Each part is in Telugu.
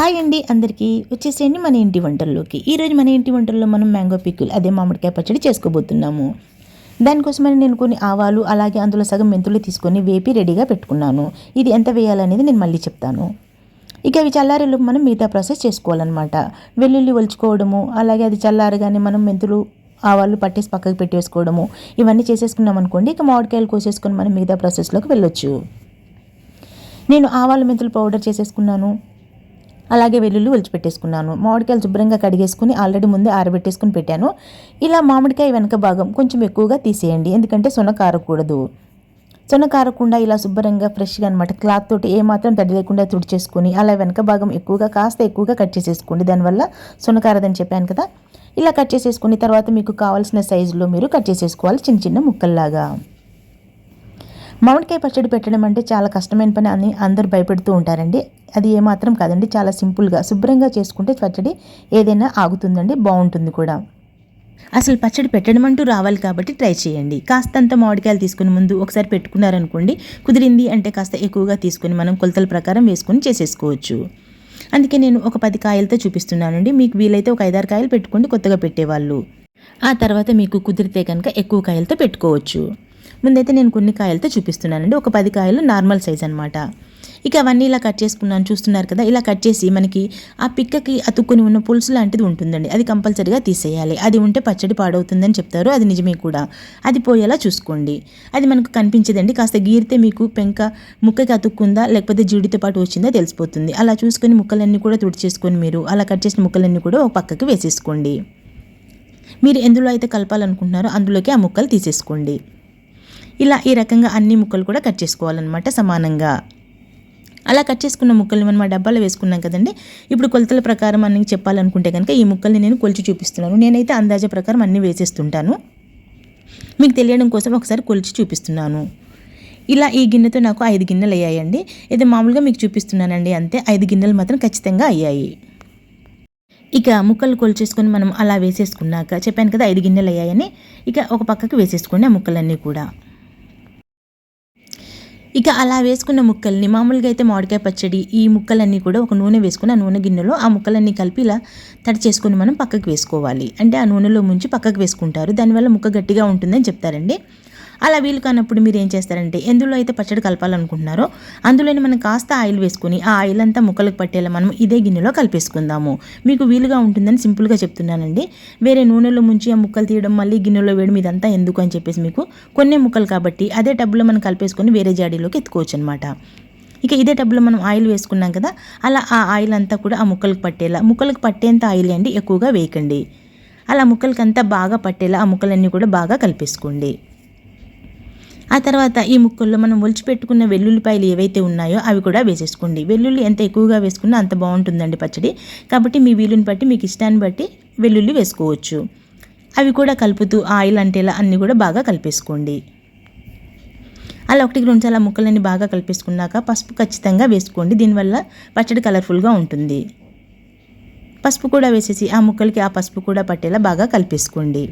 హాయ్ అండి అందరికీ. వచ్చేసేయండి మన ఇంటి వంటల్లోకి. ఈరోజు మన ఇంటి వంటల్లో మనం మ్యాంగో పిక్కులు అదే మామిడికాయ పచ్చడి చేసుకోబోతున్నాము. దానికోసమని నేను కొన్ని ఆవాలు అలాగే అందులో సగం మెంతులు తీసుకొని వేపి రెడీగా పెట్టుకున్నాను. ఇది ఎంత వేయాలనేది నేను మళ్ళీ చెప్తాను. ఇక అవి చల్లారేలోపు మనం మిగతా ప్రాసెస్ చేసుకోవాలన్నమాట. వెల్లుల్లి ఒలుచుకోవడము అలాగే అది చల్లారగానే మనం మెంతులు ఆవాలు పట్టేసి పక్కకు పెట్టేసుకోవడము ఇవన్నీ చేసేసుకున్నాం అనుకోండి ఇక మామిడికాయలు కోసేసుకొని మనం మిగతా ప్రాసెస్లోకి వెళ్ళొచ్చు. నేను ఆవాలు మెంతులు పౌడర్ చేసేసుకున్నాను. అలాగే వెల్లుల్లి ఒలిచిపెట్టేసుకున్నాను. మామిడికాయలు శుభ్రంగా కడిగేసుకుని ఆల్రెడీ ముందే ఆరబెట్టేసుకుని పెట్టాను. ఇలా మామిడికాయ వెనక భాగం కొంచెం ఎక్కువగా తీసేయండి. ఎందుకంటే సొన కారకూడదు. సొన కారకుండా ఇలా శుభ్రంగా ఫ్రెష్గా అనమాట క్లాత్ తోటి ఏమాత్రం తడి లేకుండా తుడిచేసుకుని అలా వెనక భాగం ఎక్కువగా కాస్త ఎక్కువగా కట్ చేసేసుకోండి. దానివల్ల సొన కారదని చెప్పాను కదా. ఇలా కట్ చేసేసుకుని తర్వాత మీకు కావాల్సిన సైజులో మీరు కట్ చేసేసుకోవాలి చిన్న చిన్న ముక్కల్లాగా. మామిడికాయ పచ్చడి పెట్టడం అంటే చాలా కష్టమైన పని అని అందరు భయపెడుతూ ఉంటారండి. అది ఏమాత్రం కాదండి చాలా సింపుల్గా శుభ్రంగా చేసుకుంటే పచ్చడి ఏదైనా ఆగుతుందండి బాగుంటుంది కూడా. అసలు పచ్చడి పెట్టడం అంటూ రావాలి కాబట్టి ట్రై చేయండి. కాస్తంత మామిడికాయలు తీసుకుని ముందు ఒకసారి పెట్టుకున్నారనుకోండి కుదిరింది అంటే కాస్త ఎక్కువగా తీసుకుని మనం కొలతల ప్రకారం వేసుకొని చేసేసుకోవచ్చు. అందుకే నేను ఒక పది కాయలతో చూపిస్తున్నానండి. మీకు వీలైతే ఒక ఐదారు కాయలు పెట్టుకోండి కొత్తగా పెట్టేవాళ్ళు. ఆ తర్వాత మీకు కుదిరితే కనుక ఎక్కువ కాయలతో పెట్టుకోవచ్చు. ముందైతే నేను కొన్ని కాయలతో చూపిస్తున్నానండి. ఒక పది కాయలు నార్మల్ సైజ్ అనమాట ఇక అవన్నీ ఇలా కట్ చేసుకున్నాను. చూస్తున్నారు కదా ఇలా కట్ చేసి మనకి ఆ పిక్కకి అతుక్కుని ఉన్న పులుసు లాంటిది ఉంటుందండి. అది కంపల్సరీగా తీసేయాలి. అది ఉంటే పచ్చడి పాడవుతుందని చెప్తారు. అది నిజమే కూడా. అది పోయేలా చూసుకోండి. అది మనకు కనిపించదండి. కాస్త గీరితే మీకు పెంక ముక్కకి అతుక్కుందా లేకపోతే జీడితో పాటు వచ్చిందా తెలిసిపోతుంది. అలా చూసుకొని ముక్కలన్నీ కూడా తుడిచేసుకొని మీరు అలా కట్ చేసిన ముక్కలన్నీ కూడా ఒక పక్కకి వేసేసుకోండి. మీరు ఎందులో అయితే కలపాలనుకుంటున్నారో అందులోకి ఆ ముక్కలు తీసేసుకోండి. ఇలా ఈ రకంగా అన్ని ముక్కలు కూడా కట్ చేసుకోవాలన్నమాట సమానంగా. అలా కట్ చేసుకున్న ముక్కల్ని మనం ఆ డబ్బాలో వేసుకున్నాం కదండి. ఇప్పుడు కొలతల ప్రకారం అన్ని చెప్పాలనుకుంటే కనుక ఈ ముక్కల్ని నేను కొలిచి చూపిస్తున్నాను. నేనైతే అందాజ ప్రకారం అన్నీ వేసేస్తుంటాను. మీకు తెలియడం కోసం ఒకసారి కొలిచి చూపిస్తున్నాను. ఇలా ఈ గిన్నెతో నాకు ఐదు గిన్నెలు అయ్యాయండి. ఇది మామూలుగా మీకు చూపిస్తున్నానండి అంతే. ఐదు గిన్నెలు మాత్రం ఖచ్చితంగా అయ్యాయి. ఇక ముక్కలు కొలిచేసుకొని మనం అలా వేసేసుకున్నాక చెప్పాను కదా ఐదు గిన్నెలు అయ్యాయని. ఇక ఒక పక్కకు వేసేసుకోండి ఆ ముక్కలన్నీ కూడా. ఇక అలా వేసుకున్న ముక్కల్ని మామూలుగా అయితే మామిడికాయ పచ్చడి ఈ ముక్కలన్నీ కూడా ఒక నూనె వేసుకుని ఆ నూనె గిన్నెలో ఆ ముక్కలన్నీ కలిపి ఇలా తడి చేసుకుని మనం పక్కకు వేసుకోవాలి. అంటే ఆ నూనెలో ముంచి పక్కకు వేసుకుంటారు. దానివల్ల ముక్క గట్టిగా ఉంటుందని చెప్తారండి. అలా వీలు కానప్పుడు మీరు ఏం చేస్తారంటే ఎందులో అయితే పచ్చడి కలపాలనుకుంటున్నారో అందులోనే మనం కాస్త ఆయిల్ వేసుకుని ఆ ఆయిల్ అంతా ముక్కలకు పట్టేలా మనం ఇదే గిన్నెలో కలిపేసుకుందాము. మీకు వీలుగా ఉంటుందని సింపుల్గా చెప్తున్నానండి. వేరే నూనెలో ముంచి ఆ ముక్కలు తీయడం మళ్ళీ గిన్నెలో వేయడం ఇదంతా ఎందుకు అని చెప్పేసి మీకు కొన్ని ముక్కలు కాబట్టి అదే టబ్లో మనం కలిపేసుకొని వేరే జాడీలోకి ఎత్తుకోవచ్చు అనమాట ఇక ఇదే టబ్లో మనం ఆయిల్ వేసుకున్నాం కదా అలా ఆ ఆయిల్ అంతా కూడా ఆ ముక్కలకు పట్టేలా ముక్కలకు పట్టేంత ఆయిల్ అండి ఎక్కువగా వేయకండి. అలా ముక్కలకి అంతా బాగా పట్టేలా ఆ ముక్కలన్నీ కూడా బాగా కలిపేసుకోండి. ఆ తర్వాత ఈ ముక్కల్లో మనం ఒలిచిపెట్టుకున్న వెల్లుల్లిపాయలు ఏవైతే ఉన్నాయో అవి కూడా వేసేసుకోండి. వెల్లుల్లి ఎంత ఎక్కువగా వేసుకున్నా అంత బాగుంటుందండి పచ్చడి. కాబట్టి మీ వీలుని బట్టి మీకు ఇష్టాన్ని బట్టి వెల్లుల్లి వేసుకోవచ్చు. అవి కూడా కలుపుతూ ఆయిల్ అంటేలా అన్నీ కూడా బాగా కలిపేసుకోండి. అలా ఒకటికి రెండు చాలా ముక్కలన్నీ బాగా కలిపేసుకున్నాక పసుపు ఖచ్చితంగా వేసుకోండి. దీనివల్ల పచ్చడి కలర్ఫుల్గా ఉంటుంది. పసుపు కూడా వేసేసి ఆ ముక్కలకి ఆ పసుపు కూడా పట్టేలా బాగా కలిపేసుకోండి.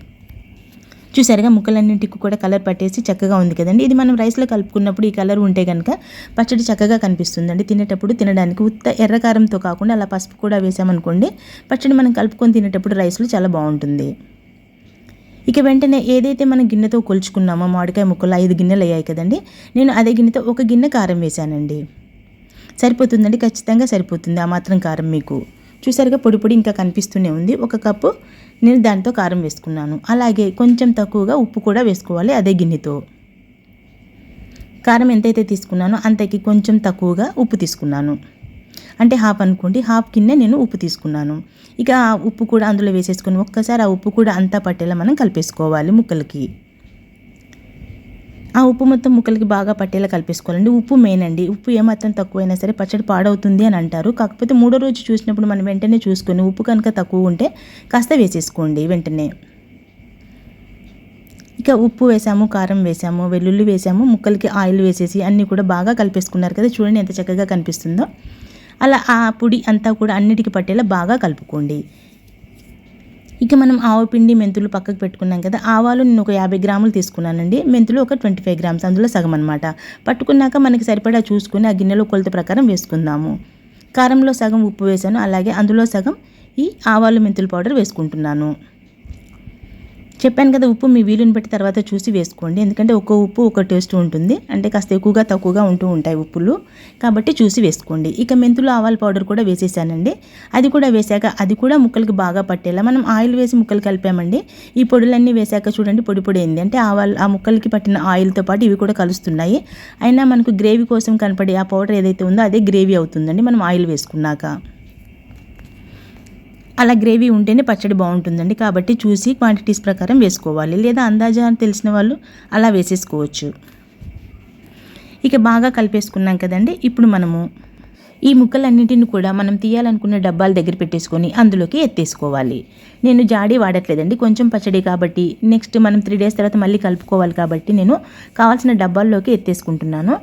చూసారుగా ముక్కలన్నింటికి కూడా కలర్ పట్టేసి చక్కగా ఉంది కదండి. ఇది మనం రైస్లో కలుపుకున్నప్పుడు ఈ కలర్ ఉంటే కనుక పచ్చడి చక్కగా కనిపిస్తుందండి. తినేటప్పుడు తినడానికి ఉత్త ఎర్రకారంతో కాకుండా అలా పసుపు కూడా వేసామనుకోండి పచ్చడి మనం కలుపుకొని తినేటప్పుడు రైస్లో చాలా బాగుంటుంది. ఇక వెంటనే ఏదైతే మనం గిన్నెతో కొలుచుకున్నామో మామిడికాయ ముక్కలు ఐదు గిన్నెలు అయ్యాయి కదండి నేను అదే గిన్నెతో ఒక గిన్నె కారం వేశానండి. సరిపోతుందండి? ఖచ్చితంగా సరిపోతుంది. ఆ మాత్రం కారం మీకు. చూసారుగా పొడి పొడి ఇంకా కనిపిస్తూనే ఉంది. ఒక కప్పు నేను దాంతో కారం వేసుకున్నాను. అలాగే కొంచెం తక్కువగా ఉప్పు కూడా వేసుకోవాలి అదే గిన్నెతో. కారం ఎంతైతే తీసుకున్నానో అంతకి కొంచెం తక్కువగా ఉప్పు తీసుకున్నాను. అంటే హాఫ్ అనుకోండి హాఫ్ కింద నేను ఉప్పు తీసుకున్నాను. ఇక ఆ ఉప్పు కూడా అందులో వేసేసుకొని ఒక్కసారి ఆ ఉప్పు కూడా అంతా పట్టేలా మనం కలిపేసుకోవాలి ముక్కలకి. ఆ ఉప్పు మొత్తం ముక్కలకి బాగా పట్టేలా కలిపేసుకోవాలండి. ఉప్పు మెయిన్ అండి. ఉప్పు ఏమాత్రం తక్కువైనా సరే పచ్చడి పాడవుతుంది అని అంటారు. కాకపోతే మూడో రోజు చూసినప్పుడు మనం వెంటనే చూసుకొని ఉప్పు కనుక తక్కువ ఉంటే కాస్త వేసేసుకోండి వెంటనే. ఇక ఉప్పు వేసాము కారం వేసాము వెల్లుల్లి వేసాము ముక్కలకి ఆయిల్ వేసేసి అన్నీ కూడా బాగా కలిపేసుకున్నారు కదా. చూడండి ఎంత చక్కగా కనిపిస్తుందో. అలా ఆ పొడి అంతా కూడా అన్నిటికీ పట్టేలా బాగా కలుపుకోండి. ఇక మనం ఆవు పిండి మెంతులు పక్కకు పెట్టుకున్నాం కదా ఆవాలు నేను ఒక యాభై గ్రాములు తీసుకున్నానండి. మెంతులు ఒక ట్వంటీ ఫైవ్ గ్రామ్స్ అందులో సగం అనమాట పట్టుకున్నాక మనకి సరిపడా చూసుకుని ఆ గిన్నెలో కొలత ప్రకారం వేసుకుందాము. కారంలో సగం ఉప్పు వేసాను అలాగే అందులో సగం ఈ ఆవాలు మెంతుల పౌడర్ వేసుకుంటున్నాను. చెప్పాను కదా ఉప్పు మీ వీలుని బట్టి తర్వాత చూసి వేసుకోండి. ఎందుకంటే ఒక్కో ఉప్పు ఒక టేస్ట్ ఉంటుంది. అంటే కాస్త ఎక్కువగా తక్కువగా ఉంటూ ఉంటాయి ఉప్పులు. కాబట్టి చూసి వేసుకోండి. ఇక మెంతులు ఆవాల పౌడర్ కూడా వేసేసానండి. అది కూడా వేసాక అది కూడా ముక్కలకి బాగా పట్టేలా మనం ఆయిల్ వేసి ముక్కలు కలిపామండి. ఈ పొడులన్నీ వేశాక చూడండి పొడి పొడి అయింది. అంటే ఆవాలు ఆ ముక్కలకి పట్టిన ఆయిల్తో పాటు ఇవి కూడా కలుస్తున్నాయి. అయినా మనకు గ్రేవీ కోసం కనపడే ఆ పౌడర్ ఏదైతే ఉందో అదే గ్రేవీ అవుతుందండి మనం ఆయిల్ వేసుకున్నాక. అలా గ్రేవీ ఉంటేనే పచ్చడి బాగుంటుందండి. కాబట్టి చూసి క్వాంటిటీస్ ప్రకారం వేసుకోవాలి. లేదా అందాజా అని తెలిసిన వాళ్ళు అలా వేసేసుకోవచ్చు. ఇక బాగా కలిపేసుకున్నాం కదండి. ఇప్పుడు మనము ఈ ముక్కలన్నింటిని కూడా మనం తీయాలనుకున్న డబ్బాల దగ్గర పెట్టేసుకొని అందులోకి ఎత్తేసుకోవాలి. నేను జాడీ వాడట్లేదండి. కొంచెం పచ్చడి కాబట్టి నెక్స్ట్ మనం త్రీ డేస్ తర్వాత మళ్ళీ కలుపుకోవాలి కాబట్టి నేను కావాల్సిన డబ్బాల్లోకి ఎత్తేసుకుంటున్నాను.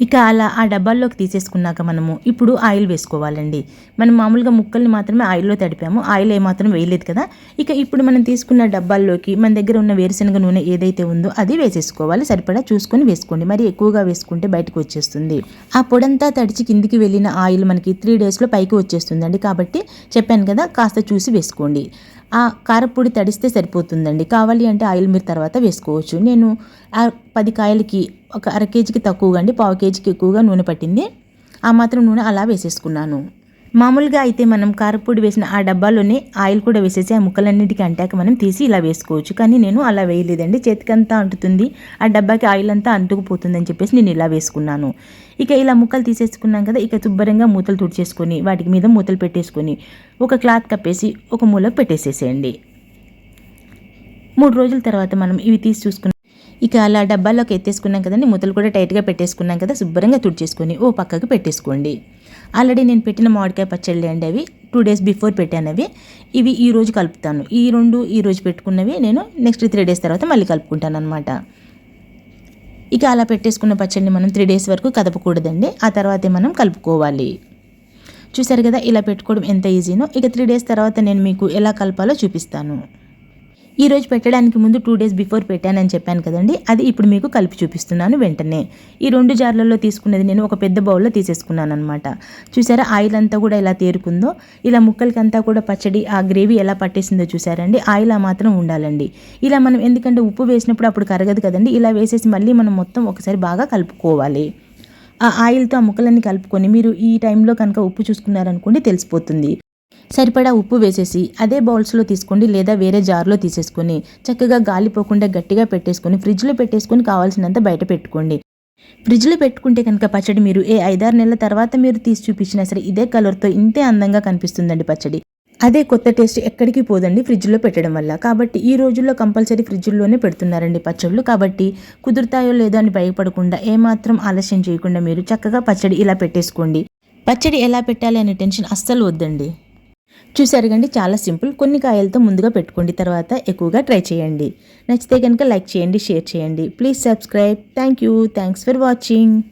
ఇక అలా ఆ డబ్బాల్లోకి తీసేసుకున్నాక మనము ఇప్పుడు ఆయిల్ వేసుకోవాలండి. మనం మామూలుగా ముక్కల్ని మాత్రమే ఆయిల్లో తడిపాము. ఆయిల్ ఏమాత్రం వేయలేదు కదా. ఇక ఇప్పుడు మనం తీసుకున్న డబ్బాల్లోకి మన దగ్గర ఉన్న వేరుశనగ నూనె ఏదైతే ఉందో అది వేసేసుకోవాలి. సరిపడా చూసుకొని వేసుకోండి. మరి ఎక్కువగా వేసుకుంటే బయటకు వచ్చేస్తుంది. ఆ పొడంతా తడిచి కిందికి వెళ్ళిన ఆయిల్ మనకి త్రీ డేస్లో పైకి వచ్చేస్తుందండి. కాబట్టి చెప్పాను కదా కాస్త చూసి వేసుకోండి. ఆ కారపొడి తడిస్తే సరిపోతుందండి. కావాలి అంటే ఆయిల్ మీరు తర్వాత వేసుకోవచ్చు. నేను ఆ పది కాయలకి ఒక అర కేజీకి తక్కువగా అండి పావు కేజీకి ఎక్కువగా నూనె పట్టింది. ఆ మాత్రం నూనె అలా వేసేసుకున్నాను. మామూలుగా అయితే మనం కారపొడి వేసిన ఆ డబ్బాలోనే ఆయిల్ కూడా వేసేసి ఆ ముక్కలన్నిటికీ అంటాక మనం తీసి ఇలా వేసుకోవచ్చు. కానీ నేను అలా వేయలేదండి. చేతికంతా అంటుతుంది. ఆ డబ్బాకి ఆయిల్ అంతా అంటుకుపోతుందని చెప్పేసి నేను ఇలా వేసుకున్నాను. ఇక ఇలా ముక్కలు తీసేసుకున్నాం కదా ఇక శుభ్రంగా మూతలు తుడిచేసుకొని వాటికి మీద మూతలు పెట్టేసుకొని ఒక క్లాత్ కప్పేసి ఒక మూలకు పెట్టేసేసేయండి. మూడు రోజుల తర్వాత మనం ఇవి తీసి చూసుకున్నాం ఇక అలా డబ్బాలోకి ఎత్తేసుకున్నాం కదండి. మూతలు కూడా టైట్గా పెట్టేసుకున్నాం కదా శుభ్రంగా తుడిచేసుకొని ఓ పక్కకు పెట్టేసుకోండి. ఆల్రెడీ నేను పెట్టిన మామిడికాయ పచ్చళ్ళు అండి అవి. టూ డేస్ బిఫోర్ పెట్టాను అవి. ఇవి ఈ రోజు కలుపుతాను. ఈ రెండు ఈ రోజు పెట్టుకున్నవి నేను నెక్స్ట్ త్రీ డేస్ తర్వాత మళ్ళీ కలుపుకుంటాను అనమాట ఇక అలా పెట్టేసుకున్న పచ్చడిని మనం త్రీ డేస్ వరకు కదపకూడదండి. ఆ తర్వాతే మనం కలుపుకోవాలి. చూసారు కదా ఇలా పెట్టుకోవడం ఎంత ఈజీనో ఇక త్రీ డేస్ తర్వాత నేను మీకు ఎలా కలపాలో చూపిస్తాను. ఈరోజు పెట్టడానికి ముందు టూ డేస్ బిఫోర్ పెట్టానని చెప్పాను కదండి. అది ఇప్పుడు మీకు కలిపి చూపిస్తున్నాను వెంటనే. ఈ రెండు జార్లలో తీసుకున్నది నేను ఒక పెద్ద బౌల్లో తీసేసుకున్నాను అనమాట చూసారా ఆయిల్ అంతా కూడా ఎలా తేరుకుందో ఇలా ముక్కలకంతా కూడా పచ్చడి ఆ గ్రేవీ ఎలా పట్టేసిందో చూసారండి. ఆయిల్ ఆ మాత్రం ఉండాలండి. ఇలా మనం ఎందుకంటే ఉప్పు వేసినప్పుడు అప్పుడు కరగదు కదండి. ఇలా వేసేసి మళ్ళీ మనం మొత్తం ఒకసారి బాగా కలుపుకోవాలి. ఆ ఆయిల్తో ఆ ముక్కలన్నీ కలుపుకొని మీరు ఈ టైంలో కనుక ఉప్పు చూసుకున్నారనుకోండి తెలిసిపోతుంది. సరిపడా ఉప్పు వేసేసి అదే బౌల్స్లో తీసుకోండి లేదా వేరే జార్లో తీసేసుకొని చక్కగా గాలిపోకుండా గట్టిగా పెట్టేసుకొని ఫ్రిడ్జ్లో పెట్టేసుకొని కావాల్సినంత బయట పెట్టుకోండి. ఫ్రిడ్జ్లో పెట్టుకుంటే కనుక పచ్చడి మీరు ఏ ఐదారు నెలల తర్వాత మీరు తీసి చూపించినా సరే ఇదే కలర్తో ఇంతే అందంగా కనిపిస్తుందండి పచ్చడి. అదే కొత్త టేస్ట్ ఎక్కడికి పోదండి ఫ్రిడ్జ్లో పెట్టడం వల్ల. కాబట్టి ఈ రోజుల్లో కంపల్సరీ ఫ్రిడ్జ్లోనే పెడుతున్నారండి పచ్చళ్ళు. కాబట్టి కుదురుతాయో లేదో అని భయపడకుండా ఏమాత్రం ఆలస్యం చేయకుండా మీరు చక్కగా పచ్చడి ఇలా పెట్టేసుకోండి. పచ్చడి ఎలా పెట్టాలి అనే టెన్షన్ అస్సలు వద్దండి. చూసారు కండి చాలా సింపుల్. కొన్ని కాయలతో ముందుగా పెట్టుకోండి తర్వాత ఎక్కువగా ట్రై చేయండి. నచ్చితే కనుక లైక్ చేయండి షేర్ చేయండి. Please subscribe. Thank you. Thanks for watching.